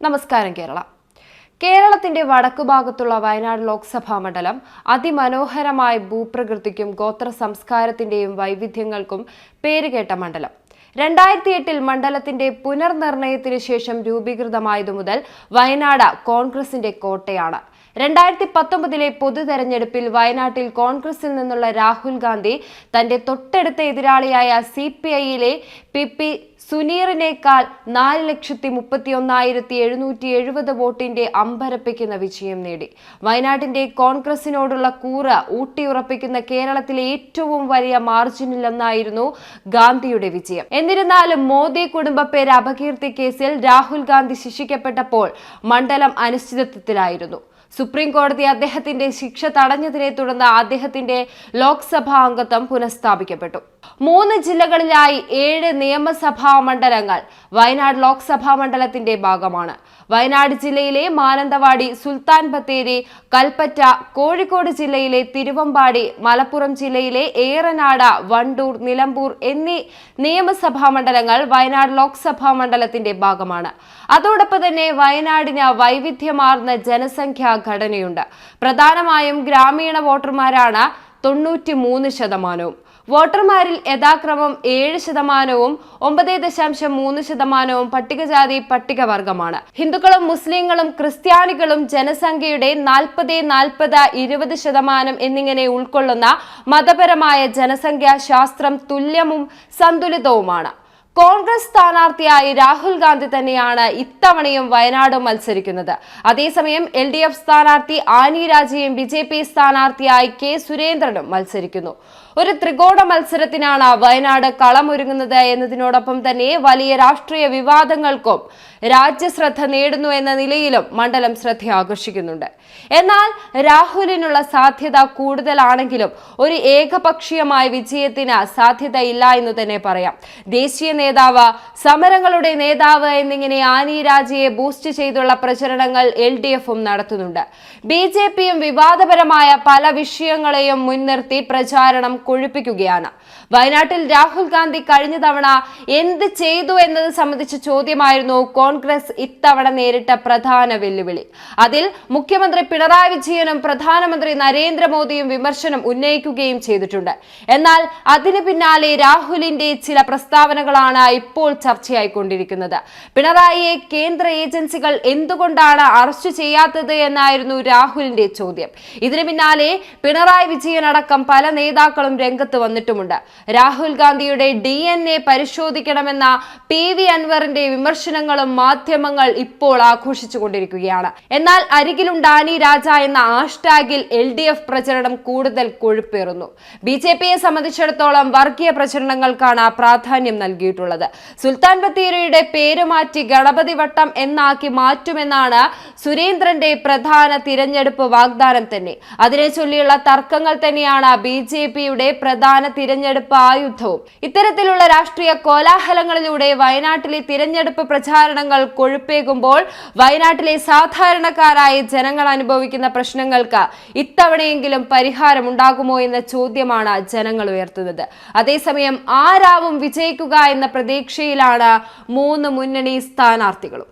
നമസ്കാരം കേരള. കേരളത്തിന്റെ വടക്കുഭാഗത്തുള്ള വയനാട് ലോക്സഭാ മണ്ഡലം അതിമനോഹരമായ ഭൂപ്രകൃതിക്കും ഗോത്ര സംസ്കാരത്തിന്റെയും വൈവിധ്യങ്ങൾക്കും പേരുകേട്ട മണ്ഡലം. രണ്ടായിരത്തി എട്ടിൽ മണ്ഡലത്തിന്റെ പുനർനിർണയത്തിന് ശേഷം രൂപീകൃതമായതു മുതൽ വയനാട് കോൺഗ്രസിന്റെ കോട്ടയാണ്. രണ്ടായിരത്തി പത്തൊമ്പതിലെ പൊതു തെരഞ്ഞെടുപ്പിൽ വയനാട്ടിൽ കോൺഗ്രസിൽ നിന്നുള്ള രാഹുൽ ഗാന്ധി തന്റെ തൊട്ടടുത്ത എതിരാളിയായ സി പി ഐയിലെ പി പി സുനീറിനേക്കാൾ നാല് ലക്ഷത്തി മുപ്പത്തി ഒന്നായിരത്തി എഴുന്നൂറ്റി എഴുപത് വോട്ടിന്റെ അമ്പരപ്പിക്കുന്ന വിജയം നേടി. വയനാട്ടിന്റെ കോൺഗ്രസിനോടുള്ള കൂറ ഊട്ടിയുറപ്പിക്കുന്ന കേരളത്തിലെ ഏറ്റവും വലിയ മാർജിനിലെന്നായിരുന്നു ഗാന്ധിയുടെ വിജയം. എന്നിരുന്നാലും മോദി കുടുംബ പേര് അപകീർത്തി കേസിൽ രാഹുൽ ഗാന്ധി ശിക്ഷിക്കപ്പെട്ടപ്പോൾ മണ്ഡലം അനിശ്ചിതത്വത്തിലായിരുന്നു. സുപ്രീം കോടതി അദ്ദേഹത്തിന്റെ ശിക്ഷ തടഞ്ഞതിനെ തുടർന്ന് അദ്ദേഹത്തിന്റെ ലോക്സഭാ അംഗത്വം പുനഃസ്ഥാപിക്കപ്പെട്ടു. മൂന്ന് ജില്ലകളിലായി ഏഴ് നിയമസഭാ മണ്ഡലങ്ങൾ വയനാട് ലോക്സഭാ മണ്ഡലത്തിന്റെ ഭാഗമാണ്. വയനാട് ജില്ലയിലെ മാനന്തവാടി സുൽത്താൻ ബത്തേരി കൽപ്പറ്റ കോഴിക്കോട് ജില്ലയിലെ തിരുവമ്പാടി മലപ്പുറം ജില്ലയിലെ ഏറനാട് വണ്ടൂർ നിലമ്പൂർ എന്നീ നിയമസഭാ മണ്ഡലങ്ങൾ വയനാട് ലോക്സഭാ മണ്ഡലത്തിന്റെ ഭാഗമാണ്. അതോടൊപ്പം തന്നെ വയനാടിന് വൈവിധ്യമാർന്ന ജനസംഖ്യാ ഘടനയുണ്ട്. പ്രധാനമായും ഗ്രാമീണ വോട്ടർമാരാണ് തൊണ്ണൂറ്റി മൂന്ന് ശതമാനവും. വോട്ടർമാരിൽ യഥാക്രമം ഏഴ് ശതമാനവും ഒമ്പത് ദശാംശം മൂന്ന് ശതമാനവും പട്ടികജാതി പട്ടികവർഗമാണ്. ഹിന്ദുക്കളും മുസ്ലിങ്ങളും ക്രിസ്ത്യാനികളും ജനസംഖ്യയുടെ നാൽപ്പത് നാൽപ്പത് ഇരുപത് ശതമാനം എന്നിങ്ങനെ ഉൾക്കൊള്ളുന്ന മതപരമായ ജനസംഖ്യാ ശാസ്ത്രം തുല്യവും സന്തുലിതവുമാണ്. കോൺഗ്രസ് സ്ഥാനാർത്ഥിയായി രാഹുൽ ഗാന്ധി തന്നെയാണ് ഇത്തവണയും വയനാട് മത്സരിക്കുന്നത്. അതേസമയം എൽ ഡി എഫ് സ്ഥാനാർത്ഥി ആനി രാജയും ബി ജെ പി സ്ഥാനാർത്ഥിയായി കെ സുരേന്ദ്രനും മത്സരിക്കുന്നു. ഒരു ത്രികോണ മത്സരത്തിനാണ് വയനാട് കളമൊരുങ്ങുന്നത് എന്നതിനോടൊപ്പം തന്നെ വലിയ രാഷ്ട്രീയ വിവാദങ്ങൾക്കും രാജ്യശ്രദ്ധ നേടുന്നു എന്ന നിലയിലും മണ്ഡലം ശ്രദ്ധ ആകർഷിക്കുന്നുണ്ട് എന്നാൽ രാഹുലിനുള്ള സാധ്യത കൂടുതലാണെങ്കിലും ഒരു ഏകപക്ഷീയമായ വിജയത്തിന് സാധ്യതയില്ല എന്ന് തന്നെ പറയാം. ദേശീയ നേതാവ് സമരങ്ങളുടെ നേതാവ് എന്നിങ്ങനെ ആനി രാജയെ ബൂസ്റ്റ് ചെയ്തുള്ള പ്രചരണങ്ങൾ എൽ ഡി എഫും നടത്തുന്നുണ്ട്. ബി ജെ പിയും വിവാദപരമായ പല വിഷയങ്ങളെയും മുൻനിർത്തി പ്രചാരണം കൊഴുപ്പിക്കുകയാണ്. വയനാട്ടിൽ രാഹുൽ ഗാന്ധി കഴിഞ്ഞ തവണ എന്ത് ചെയ്തു എന്നത് സംബന്ധിച്ച ചോദ്യമായിരുന്നു കോൺഗ്രസ് ഇത്തവണ നേരിട്ട പ്രധാന വെല്ലുവിളി. അതിൽ മുഖ്യമന്ത്രി പിണറായി വിജയനും പ്രധാനമന്ത്രി നരേന്ദ്രമോദിയും വിമർശനം ഉന്നയിക്കുകയും ചെയ്തിട്ടുണ്ട്. എന്നാൽ അതിനു പിന്നാലെ രാഹുലിന്റെ ചില പ്രസ്താവനകളാണ് ഇപ്പോൾ ചർച്ചയായിക്കൊണ്ടിരിക്കുന്നത്. പിണറായിയെ കേന്ദ്ര ഏജൻസികൾ എന്തുകൊണ്ടാണ് അറസ്റ്റ് ചെയ്യാത്തത് എന്നായിരുന്നു രാഹുലിന്റെ ചോദ്യം. ഇതിനു പിന്നാലെ പിണറായി വിജയൻ അടക്കം പല നേതാക്കളും രംഗത്ത് വന്നിട്ടുമുണ്ട്. രാഹുൽ ഗാന്ധിയുടെ ഡി എൻ എ പരിശോധിക്കണമെന്ന പി വി അൻവറിന്റെ വിമർശനങ്ങളും മാധ്യമങ്ങൾ ഇപ്പോൾ ആഘോഷിച്ചുകൊണ്ടിരിക്കുകയാണ്. എന്നാൽ അരികിലുണ്ടാനി രാജ എന്ന ഹാഷ്ടാഗിൽ എൽ ഡി എഫ് പ്രചരണം കൂടുതൽ കൊഴുപ്പേറുന്നു. ബി ജെ പിയെ സംബന്ധിച്ചിടത്തോളം വർഗീയ പ്രചരണങ്ങൾക്കാണ് പ്രാധാന്യം നൽകിയിട്ടുള്ളത്. സുൽത്താൻ ബത്തേരിയുടെ പേര് മാറ്റി ഗണപതി വട്ടം എന്നാക്കി മാറ്റുമെന്നാണ് സുരേന്ദ്രന്റെ പ്രധാന തിരഞ്ഞെടുപ്പ് വാഗ്ദാനം തന്നെ. അതിനെ ചൊല്ലിയുള്ള തർക്കങ്ങൾ തന്നെയാണ് ബി ജെ പിയുടെ പ്രധാന തിരഞ്ഞെടുപ്പ് ആയുധവും. ഇത്തരത്തിലുള്ള രാഷ്ട്രീയ കോലാഹലങ്ങളിലൂടെ വയനാട്ടിലെ തിരഞ്ഞെടുപ്പ് പ്രചാരണങ്ങൾ കൊഴുപ്പേകുമ്പോൾ വയനാട്ടിലെ സാധാരണക്കാരായ ജനങ്ങൾ അനുഭവിക്കുന്ന പ്രശ്നങ്ങൾക്ക് ഇത്തവണയെങ്കിലും പരിഹാരം ഉണ്ടാകുമോ എന്ന ചോദ്യമാണ് ജനങ്ങൾ ഉയർത്തുന്നത്. അതേസമയം ആരാവും വിജയിക്കുക എന്ന പ്രതീക്ഷയിലാണ് മൂന്ന് മുന്നണി സ്ഥാനാർത്ഥികളും.